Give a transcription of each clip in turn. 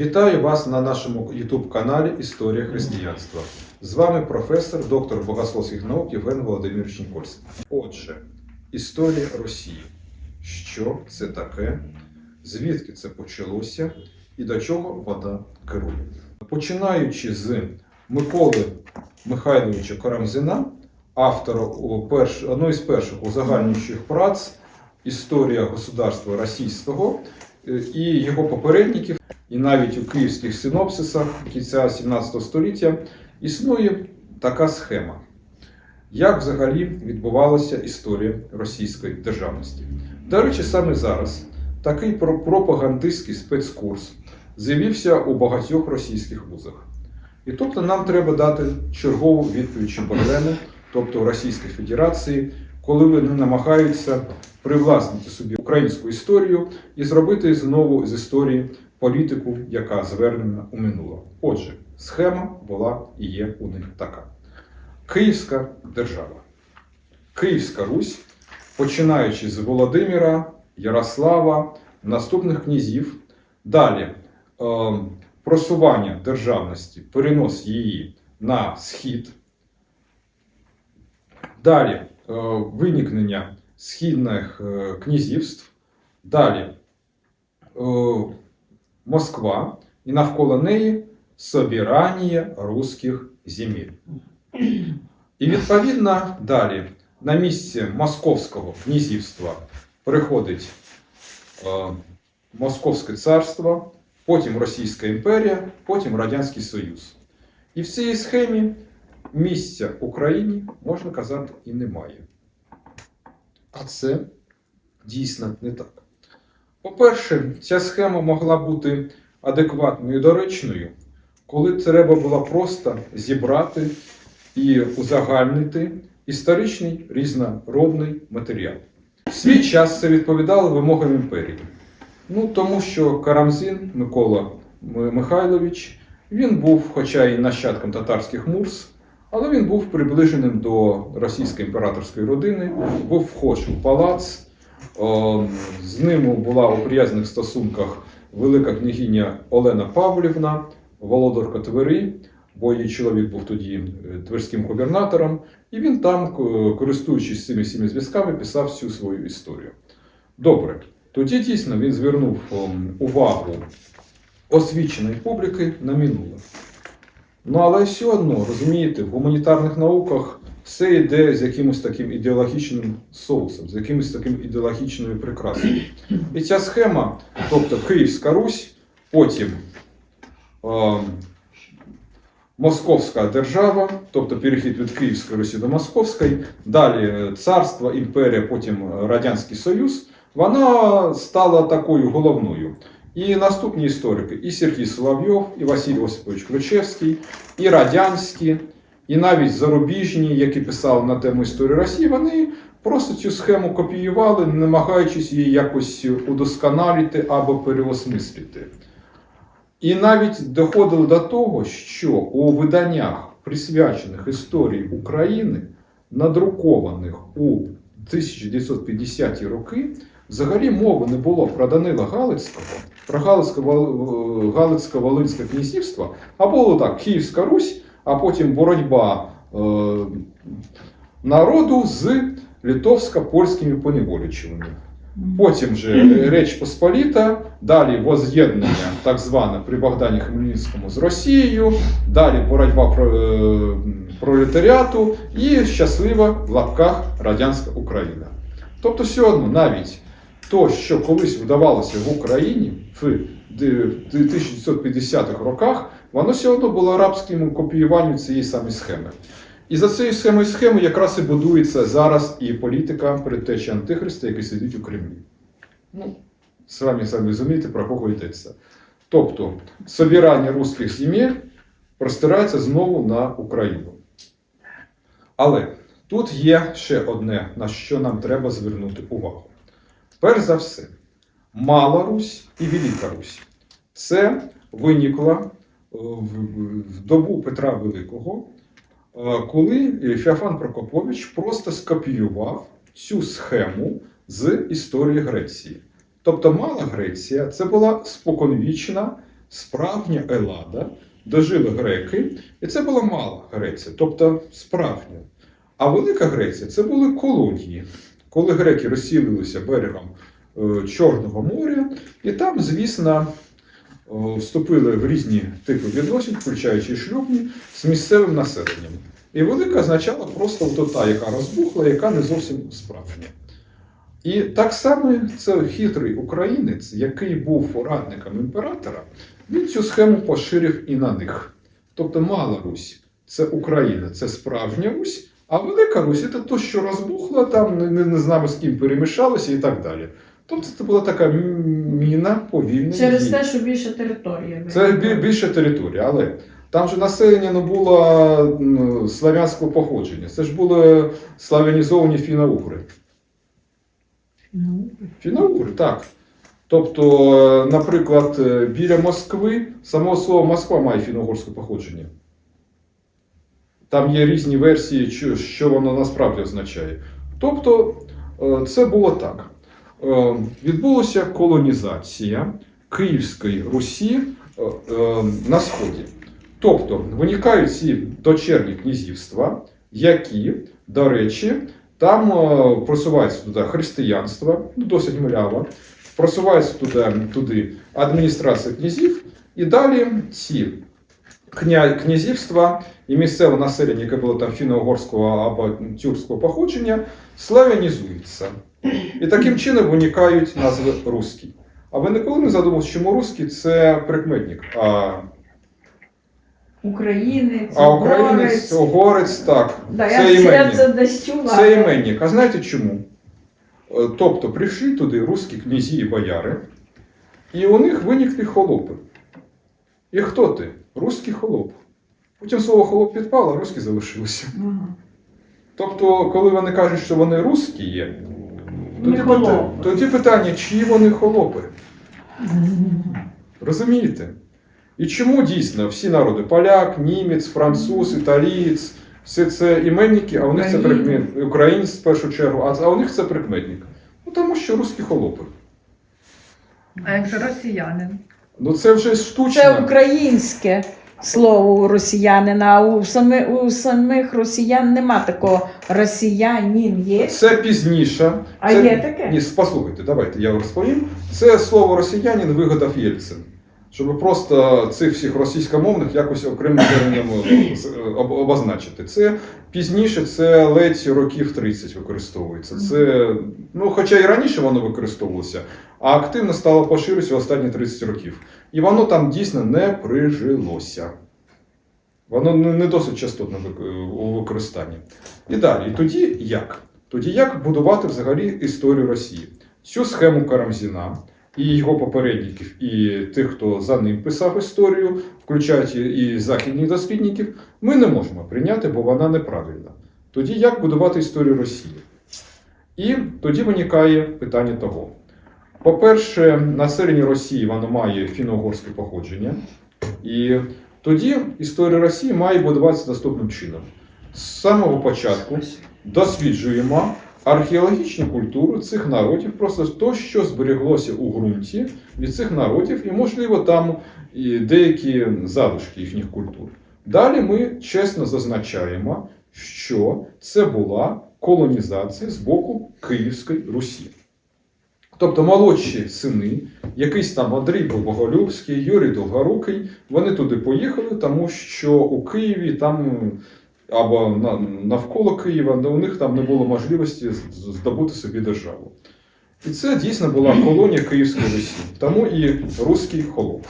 Вітаю вас на нашому YouTube каналі Історія християнства. З вами професор, доктор богословських наук Євген Володимирович Нікольський. Отже, історія Росії. Що це таке? Звідки це почалося і до чого вода керує? Починаючи з Миколи Михайловича Карамзина, автора одної з перших узагальнюючих праць Історія государства російського е, і його попередників, і навіть у київських синопсисах кінця 17 століття існує така схема. Як взагалі відбувалася історія російської державності? До речі, саме зараз такий про- пропагандистський спецкурс з'явився у багатьох російських вузах. І тобто нам треба дати чергову відповідь Чемберлену, тобто Російській Федерації, коли вони намагаються привласнити собі українську історію і зробити знову з історії політику, яка звернена у минуле. Отже, схема була і є у них така: Київська держава, Київська Русь, починаючи з Володимира, Ярослава, наступних князів, далі е, просування державності, перенос її на схід. Далі е, виникнення східних е, князівств, далі е, Москва і навколо неї собирання руських земель. І відповідно далі на місце Московського князівства приходить е, Московське царство, потім Російська імперія, потім Радянський Союз. І в цій схемі місця Україні, можна казати, і немає. А це дійсно не так. По-перше, ця схема могла бути адекватною і доречною, коли треба було просто зібрати і узагальнити історичний різнородний матеріал. В свій час це відповідало вимогам імперії. Ну, тому що Карамзин Микола Михайлович, він був, хоча й нащадком татарських мурс, але він був приближеним до російської імператорської родини, був вхож у палац. З ним була у приязних стосунках велика княгиня Олена Павлівна, володарка Твери, бо її чоловік був тоді е, тверським губернатором, і він там, користуючись цими всіми зв'язками, писав всю свою історію. Добре, тоді дійсно він звернув увагу освіченої публіки на минуле. Ну, але все одно, розумієте, в гуманітарних науках все йде з якимось таким ідеологічним соусом, з якимось таким ідеологічною прикрасою. І ця схема, тобто Київська Русь, потім е, Московська держава, тобто перехід від Київської Русі до Московської, далі е, царство, імперія, потім е, Радянський Союз, вона стала такою головною. І наступні історики, і Сергій Соловйов, і Василь Осипович Ключевський, і радянські, і навіть зарубіжні, які писали на тему історії Росії, вони просто цю схему копіювали, намагаючись її якось удосконалити або переосмислити. І навіть доходило до того, що у виданнях, присвячених історії України, надрукованих у 1950-ті роки, взагалі мови не було про Данила Галицького, про Галицько- Галицько-Волинське князівство, а було так: Київська Русь, а потім боротьба е, народу з литовсько-польськими поневолючуваннями. Потім же Реч Посполіта, далі воз'єднання, так зване при Богдані Хмельницькому з Росією, далі боротьба е, пролетаріату і щаслива в лапках радянська Україна. Тобто, все одно навіть то, що колись видавалося в Україні в 1950-х роках, воно все одно було арабським копіюванням цієї самої схеми. І за цією схемою схеми якраз і будується зараз і політика предтечі Антихриста, який сидить у Кремлі. Ну, самі самі розумієте, про кого йдеться. Тобто, собирання русських земель простирається знову на Україну. Але тут є ще одне, на що нам треба звернути увагу. Перш за все, Мала Русь і Велика Русь. Це виникло е, в, в- добу Петра Великого, е, коли Феофан Прокопович просто скопіював цю схему з історії Греції. Тобто Мала Греція це була споконвічна справжня Елада, де жили греки, і це була мала Греція, тобто справжня. А Велика Греція це були колонії. Коли греки розсілилися берегом е, Чорного моря, і там, звісно, е, вступили в різні типи відносин, включаючи шлюбні, з місцевим населенням. І велика означала просто та, яка розбухла, яка не зовсім справжня. І так само це хитрий українець, який був радником імператора, він цю схему поширив і на них. Тобто Мала Русь це Україна, це справжня Русь, а Велика Русь це то, що розбухла, там не, не знаємо з ким перемішалося і так далі. Тобто це була така міна повільна. Через те, що більше території. Це бі- більше територія, але там же населення не було славянського походження. Це ж були славянізовані фіно-угри. Ну, Фіно-угри, так. Тобто, е, наприклад, е, біля Москви, само слово Москва має фіно-угорське походження. Там є різні версії, що- що воно насправді означає. Тобто, е, це було так. Е, Відбулася колонізація Київської Русі е, е, на Сході. Тобто виникають ці дочерні князівства, які, до речі, там просувається туди християнство, ну, досить мляво, просувається туди, туди адміністрація князів, і далі ці князівства і місцеве населення, яке було там фіно-угорського або тюркського походження, славянізується. І таким чином виникають назви русський. А ви ніколи не задумувалися, чому русський це прикметник, а, Українець, а українець, угорець. угорець, так. Да, це іменник. Це іменник. А знаєте чому? Е, Тобто прийшли туди русські князі і бояри, і у них виникли холопи. І хто ти? Русський холоп. Потім слово холоп підпало, а русські залишилися. Ага. Тобто, коли вони кажуть, що вони русські є, тоді, Не пита- тоді питання, чиї вони холопи? Розумієте? І чому дійсно всі народи поляк, німець, француз, італієць, все це іменники, а у них це прикметник. Українець в першу чергу, а, а у них це прикметник. Ну тому що русські холопи. А якщо росіянин? Ну це вже штучно. Це українське слово у росіянина, а у, самих, у самих росіян нема такого росіянін є. Це пізніше. А це... є таке? Ні, послухайте, давайте я розповім. Це слово росіянин вигадав Єльцин. Щоб просто цих всіх російськомовних якось окремим терміном обозначити. Це пізніше, це ледь років 30 використовується. Це, ну, хоча і раніше воно використовувалося, а активно стало поширюватися останні 30 років. І воно там дійсно не прижилося. Воно не досить частотне у використанні. І далі, тоді як? Тоді як будувати взагалі історію Росії? Цю схему Карамзіна і його попередників, і тих, хто за ним писав історію, включаючи і західних дослідників, ми не можемо прийняти, бо вона неправильна. Тоді як будувати історію Росії? І тоді виникає питання того. По-перше, населення Росії воно має фіно-угорське походження. І тоді історія Росії має будуватися наступним чином. З самого початку досліджуємо археологічну культуру цих народів, просто то, що збереглося у ґрунті від цих народів, і, можливо, там і деякі залишки їхніх культур. Далі ми чесно зазначаємо, що це була колонізація з боку Київської Русі. Тобто молодші сини, якийсь там Андрій Боголюбський, Юрій Довгорукий, вони туди поїхали, тому що у Києві там або навколо Києва, де у них там не було можливості здобути собі державу. І це дійсно була колонія Київської Русі, тому і руський холоп.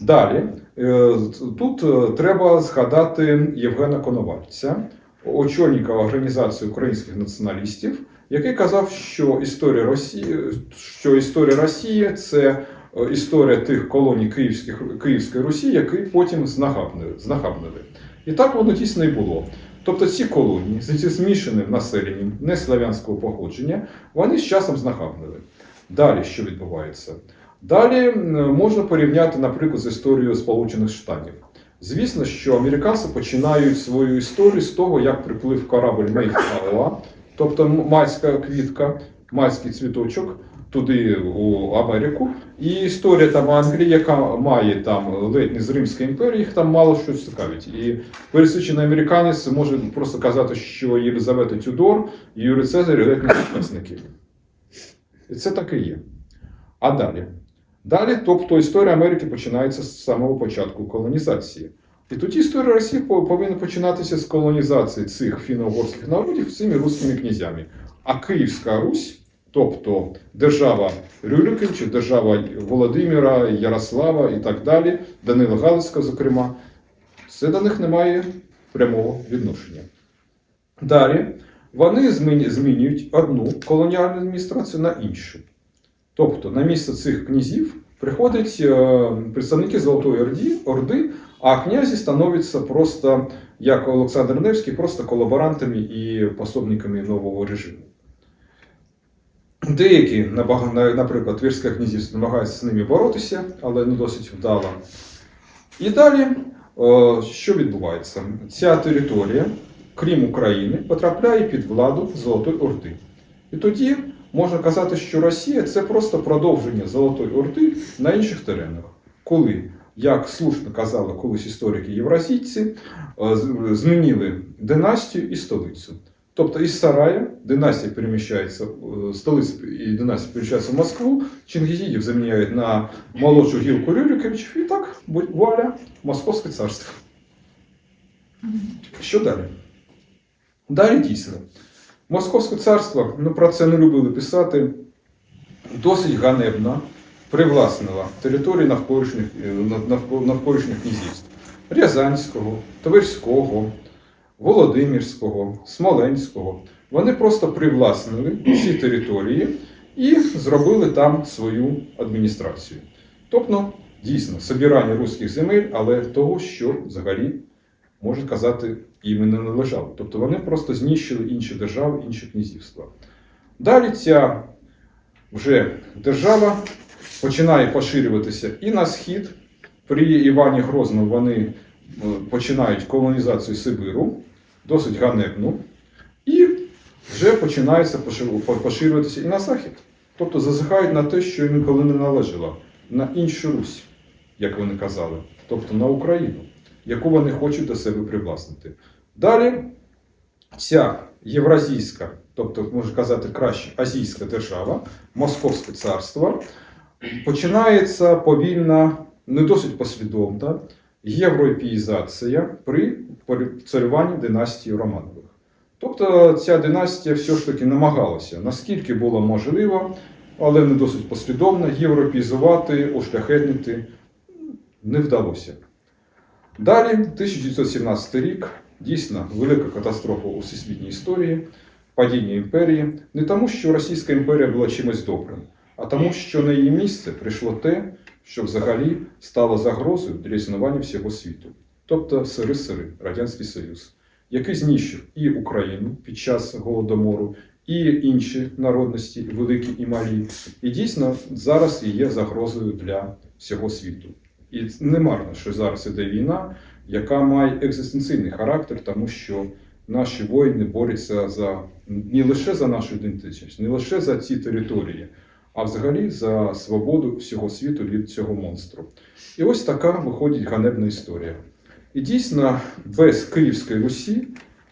Далі, е, тут е, треба згадати Євгена Коновальця, очільника організації українських націоналістів, який казав, що історія Росії, що історія Росії це е, історія тих колоній Київських, Київської Русі, які потім знахабнили. І так воно дійсно і було. Тобто ці колонії з змішаним населенням неславянського походження, вони з часом знахабнили. Далі що відбувається? Далі можна порівняти, наприклад, з історією Сполучених Штатів. Звісно, що американці починають свою історію з того, як приплив корабль Мейфлауа, тобто майська квітка, майський цвіточок, туди у Америку. І історія там Англії, яка має там ледь не з Римської імперії, їх там мало що цікавить. І пересвідчений американець може просто казати, що Єлизавета Тюдор і Юрій Цезар ледь не сучасники. І це так і є. А далі. Далі, тобто історія Америки починається з самого початку колонізації. І тоді історія Росії повинна починатися з колонізації цих фіно-угорських народів цими руськими князями. А Київська Русь, тобто держава Рюриковича, держава Володимира, Ярослава і так далі, Данила Галицька, зокрема, це до них не має прямого відношення. Далі вони змінюють одну колоніальну адміністрацію на іншу. Тобто на місце цих князів приходять е, представники Золотої Орди, Орди, а князі становляться просто, як Олександр Невський, просто колаборантами і пособниками нового режиму. Деякі, наприклад, Тверське князівство намагаються з ними боротися, але не досить вдало. І далі, е, що відбувається? Ця територія, крім України, потрапляє під владу Золотої Орди. І тоді можна казати, що Росія це просто продовження Золотої Орди на інших теренах. Коли, як слушно казали колись історики євразійці, е, змінили династію і столицю. Тобто із Сарая династія переміщається, е, столиця і династія переміщається в Москву, Чингізідів заміняють на молодшу гілку Рюриковичів, і так, вуаля, Московське царство. Що далі? Далі дійсно. Московське царство, ну про це не любили писати, досить ганебно привласнила території навколишніх, е, нав- навкол- навколишніх князівств Рязанського, Тверського, Володимирського, Смоленського. Вони просто привласнили ці території і зробили там свою адміністрацію. Тобто, дійсно, собирання руських земель, але того, що взагалі можна казати, їм не належало. Тобто вони просто знищили інші держави, інші князівства. Далі ця вже держава починає поширюватися і на схід. При Івані Грозному вони е, починають колонізацію Сибиру, досить ганебну, і вже починається поширюватися і на захід. Тобто зазихають на те, що їм ніколи не належало, на іншу Русь, як вони казали, тобто на Україну, яку вони хочуть до себе привласнити. Далі ця євразійська, тобто, можна казати краще, азійська держава, Московське царство, починається повільна, не досить послідовна європеїзація при царюванні династії Романових. Тобто ця династія все ж таки намагалася, наскільки було можливо, але не досить послідовно, європеїзувати, ошляхетнити не вдалося. Далі, 1917 рік, дійсно велика катастрофа у всесвітній історії, падіння імперії, не тому, що Російська імперія була чимось добрим, а тому, що на її місце прийшло те, що взагалі стало загрозою для існування всього світу. Тобто сири-сири, Радянський Союз, який знищив і Україну під час голодомору, і інші народності, великі і малі. І дійсно зараз є загрозою для всього світу. І не марно, що зараз іде війна, яка має екзистенційний характер, тому що наші воїни борються за не лише за нашу ідентичність, не лише за ці території, а взагалі за свободу всього світу від цього монстру. І ось така виходить ганебна історія. І дійсно, без Київської Русі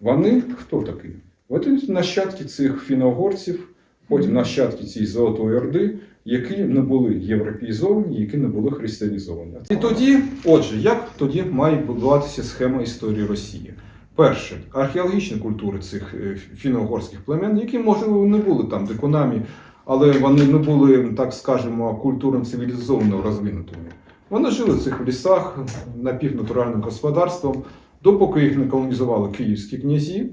вони хто такі? Вони нащадки цих фіно-угорців, потім нащадки цієї Золотої Орди, які не були європеїзовані, які не були християнізовані. І тоді, отже, як тоді має будуватися схема історії Росії? Перше, археологічні культури цих е, фіно-угорських племен, які, можливо, не були там дикунами, але вони не були, так скажемо, культурно цивілізовано розвинутими. Вони жили в цих лісах напівнатуральним господарством, допоки їх не колонізували київські князі.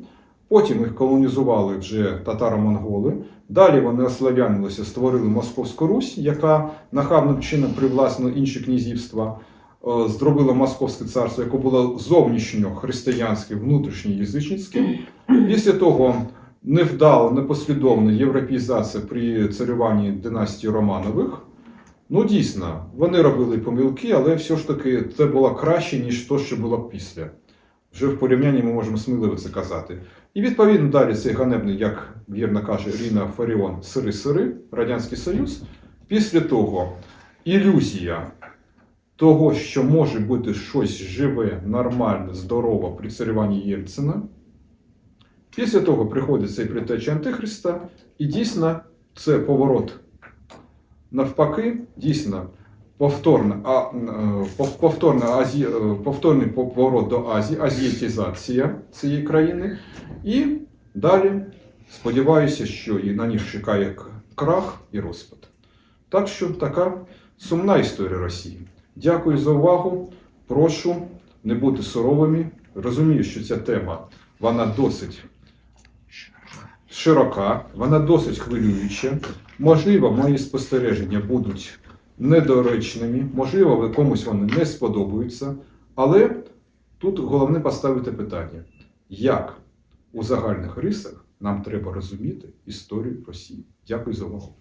Потім їх колонізували вже татаро-монголи. Далі вони ослав'янилися, створили Московську Русь, яка нахабним чином привласнила інші князівства, е, зробила Московське царство, яке було зовнішньо християнське, внутрішньо язичницьким. Після того невдала, непослідовна європеїзація при царюванні династії Романових. Ну, дійсно, вони робили помилки, але все ж таки це було краще, ніж то, що було після. Вже в порівнянні ми можемо сміливо це казати. І відповідно далі цей ганебний, як вірно каже Ріна Фаріон, сири-сири, Радянський Союз. Після того ілюзія того, що може бути щось живе, нормальне, здорове при царюванні Єльцина. Після того приходить цей притеча Антихриста, і дійсно це поворот навпаки, дійсно повторна, е, повторна е, повторний поворот до Азії, азіатизація цієї країни. І далі сподіваюся, що і на них чекає крах і розпад. Так що така сумна історія Росії. Дякую за увагу. Прошу не бути суровими. Розумію, що ця тема вона досить широка, вона досить хвилююча. Можливо, мої спостереження будуть недоречними, можливо, комусь вони не сподобаються. Але тут головне поставити питання: як у загальних рисах нам треба розуміти історію Росії? Дякую за увагу.